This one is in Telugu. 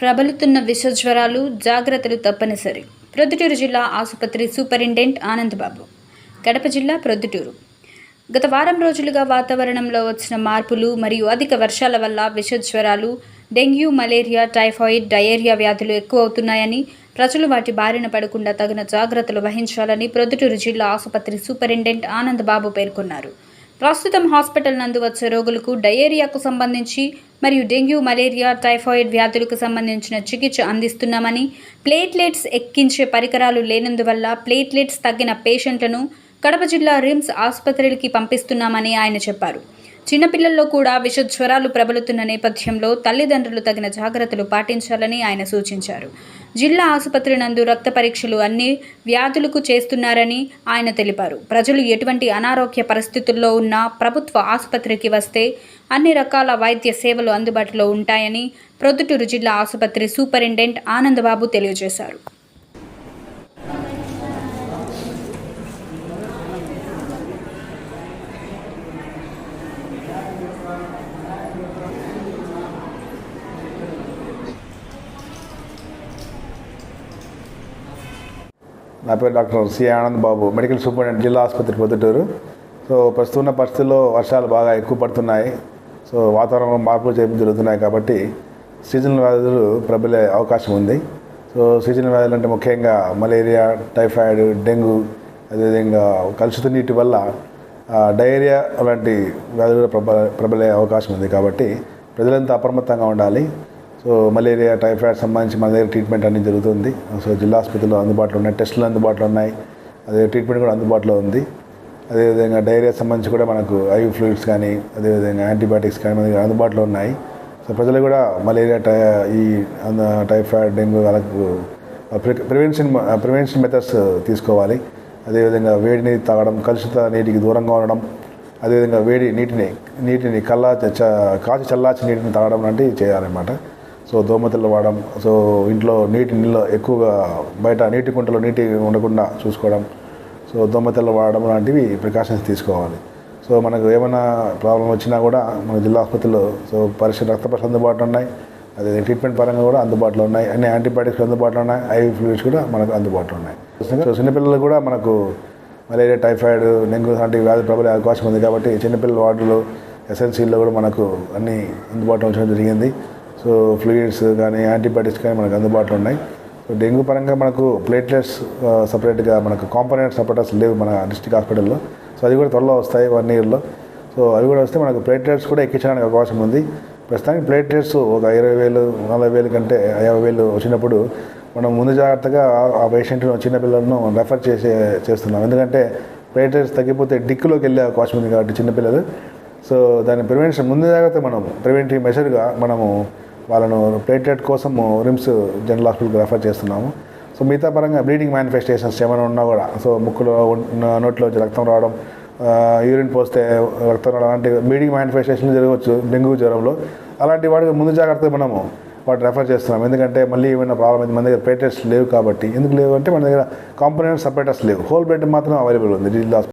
ప్రబలుతున్న విషజ్వరాలు జాగ్రత్తలు తప్పనిసరి. ప్రొద్దుటూరు జిల్లా ఆసుపత్రి సూపరింటెండెంట్ ఆనందబాబు. కడప జిల్లా ప్రొద్దుటూరు. గత వారం రోజులుగా వాతావరణంలో వచ్చిన మార్పులు మరియు అధిక వర్షాల వల్ల విషజ్వరాలు డెంగ్యూ మలేరియా టైఫాయిడ్ డయేరియా వ్యాధులు ఎక్కువ అవుతున్నాయని ప్రజలు వాటి బారిన పడకుండా తగిన జాగ్రత్తలు వహించాలని ప్రొద్దుటూరు జిల్లా ఆసుపత్రి సూపరింటెండెంట్ ఆనందబాబు పేర్కొన్నారు. ప్రస్తుతం హాస్పిటల్ నందు వచ్చే రోగులకు డయేరియాకు సంబంధించి మరియు డెంగ్యూ మలేరియా టైఫాయిడ్ వ్యాధులకు సంబంధించిన చికిత్స అందిస్తున్నామని ప్లేట్లెట్స్ ఎక్కించే పరికరాలు లేనందువల్ల ప్లేట్లెట్స్ తగ్గిన పేషెంట్లను కడప జిల్లా రిమ్స్ ఆసుపత్రికి పంపిస్తున్నామని ఆయన చెప్పారు. చిన్నపిల్లల్లో కూడా విష జ్వరాలు ప్రబలుతున్న నేపథ్యంలో తల్లిదండ్రులు తగిన జాగ్రత్తలు పాటించాలని ఆయన సూచించారు. జిల్లా ఆసుపత్రి నందు రక్త పరీక్షలు అన్ని వ్యాధులకు చేస్తున్నారని ఆయన తెలిపారు. ప్రజలు ఎటువంటి అనారోగ్య పరిస్థితుల్లో ఉన్నా ప్రభుత్వ ఆసుపత్రికి వస్తే అన్ని రకాల వైద్య సేవలు అందుబాటులో ఉంటాయని ప్రొద్దుటూరు జిల్లా ఆసుపత్రి సూపరింటెండెంట్ ఆనందబాబు తెలియజేశారు. నా పేరు doctor C Anand Babu medical superintendent జిల్లా ఆసుపత్రి పొద్దుటూరు. సో ప్రస్తుతం ఉన్న పరిస్థితుల్లో వర్షాలు బాగా ఎక్కువ పడుతున్నాయి. సో వాతావరణంలో మార్పులు చేయడం జరుగుతున్నాయి కాబట్టి సీజనల్ వ్యాధులు ప్రబలే అవకాశం ఉంది. సో సీజనల్ వ్యాధులు అంటే ముఖ్యంగా మలేరియా టైఫాయిడ్ డెంగ్యూ అదేవిధంగా కలుషిత నీటి వల్ల డయేరియా అలాంటి వ్యాధులు ప్రబల ప్రబలే అవకాశం ఉంది కాబట్టి ప్రజలంతా అప్రమత్తంగా ఉండాలి. సో మలేరియా టైఫాయిడ్ సంబంధించి మన దగ్గర ట్రీట్మెంట్ అన్ని జరుగుతుంది. సో జిల్లా ఆసుపత్రిలో అందుబాటులో ఉన్నాయి. టెస్టులు అందుబాటులో ఉన్నాయి. అదే ట్రీట్మెంట్ కూడా అందుబాటులో ఉంది. అదేవిధంగా డైరియా సంబంధించి కూడా మనకు ఐవి ఫ్లూయిడ్స్ కానీ అదేవిధంగా యాంటీబయాటిక్స్ కానీ మన దగ్గర అందుబాటులో ఉన్నాయి. సో ప్రజలు కూడా మలేరియా టై ఈ టైఫాయిడ్ డెంగ్యూ వాళ్ళకు ప్రివెన్షన్ ప్రివెన్షన్ మెథడ్స్ తీసుకోవాలి. అదేవిధంగా వేడి నీరు తాగడం కలుషిత నీటికి దూరంగా ఉండడం అదేవిధంగా వేడి నీటిని నీటిని కల్లా చ- కాచి చల్లార్చి నీటిని తాగడం లాంటివి చేయాలన్నమాట. సో దోమతెలు వాడడం సో ఇంట్లో నీటి నీళ్ళు ఎక్కువగా బయట నీటి కుంటలో నీటి ఉండకుండా చూసుకోవడం సో దోమతెలు వాడడం లాంటివి ప్రికాషన్స్ తీసుకోవాలి. సో మనకు ఏమైనా ప్రాబ్లం వచ్చినా కూడా మన జిల్లా ఆసుపత్రిలో సో పరీక్ష రక్త పరీక్ష అందుబాటులో ఉన్నాయి. అదే ట్రీట్మెంట్ పరంగా కూడా అందుబాటులో ఉన్నాయి. అన్ని యాంటీబయాటిక్స్ అందుబాటులో ఉన్నాయి. ఐవి ఫ్లూయిడ్స్ కూడా మనకు అందుబాటులో ఉన్నాయి. సో చిన్నపిల్లలు కూడా మనకు మలేరియా టైఫాయిడ్ డెంగ్యూ లాంటి వ్యాధి ప్రబలే అవకాశం ఉంది కాబట్టి చిన్నపిల్లల వార్డులు ఎస్ఎన్సీల్లో కూడా మనకు అన్ని అందుబాటులో ఉంచడం జరిగింది. సో ఫ్లూయిడ్స్ కానీ యాంటీబయాటిక్స్ కానీ మనకు అందుబాటులో ఉన్నాయి. సో డెంగ్యూ పరంగా మనకు ప్లేట్లెట్స్ సపరేట్గా మనకు కాంపోనెంట్ సపరేటర్స్ లేవు మన డిస్ట్రిక్ట్ హాస్పిటల్లో. సో అది కూడా త్వరలో వస్తాయి వన్ ఇయర్లో. సో అవి కూడా వస్తే మనకు ప్లేట్లెట్స్ కూడా ఎక్కించడానికి అవకాశం ఉంది. ప్రస్తుతానికి ప్లేట్లెట్స్ ఒక ఇరవై వేలు నలభై వేలు కంటే యాభై వేలు వచ్చినప్పుడు మనం ముందు జాగ్రత్తగా ఆ పేషెంట్ను చిన్నపిల్లలను రెఫర్ చేసే చేస్తున్నాం. ఎందుకంటే ప్లేట్లెట్స్ తగ్గిపోతే డిక్కులోకి వెళ్ళే అవకాశం ఉంది కాబట్టి చిన్నపిల్లలు సో దాని ప్రివెన్షన్ ముందు జాగ్రత్త మనం ప్రివెంటివ్ మెషర్గా మనము వాళ్ళను ప్లేట్లెట్ కోసం రిమ్స్ జనరల్ హాస్పిటల్కి రెఫర్ చేస్తున్నాము. సో మిగతా పరంగా బ్లీడింగ్ మేనిఫెస్టేషన్స్ ఏమైనా ఉన్నా కూడా సో ముక్కులో నోట్లో రక్తం రావడం యూరిన్ పోస్తే రక్తం రావడం అలాంటి బ్లీడింగ్ మేనిఫెస్టేషన్ జరగవచ్చు డెంగ్యూ జ్వరంలో. అలాంటి వాటికి ముందు జాగ్రత్తగా మనము వాటి రెఫర్ చేస్తున్నాం ఎందుకంటే మళ్ళీ ఏమైనా ప్రాబ్లం అయితే మన దగ్గర ప్లేటెస్ట్ లేవు కాబట్టి. ఎందుకు లేవు అంటే మన దగ్గర కాంపోనెంట్ సపరేటర్స్ లేవు. హోల్ బ్లడ్ మాత్రం అవైలబుల్ ఉంది. జిల్లా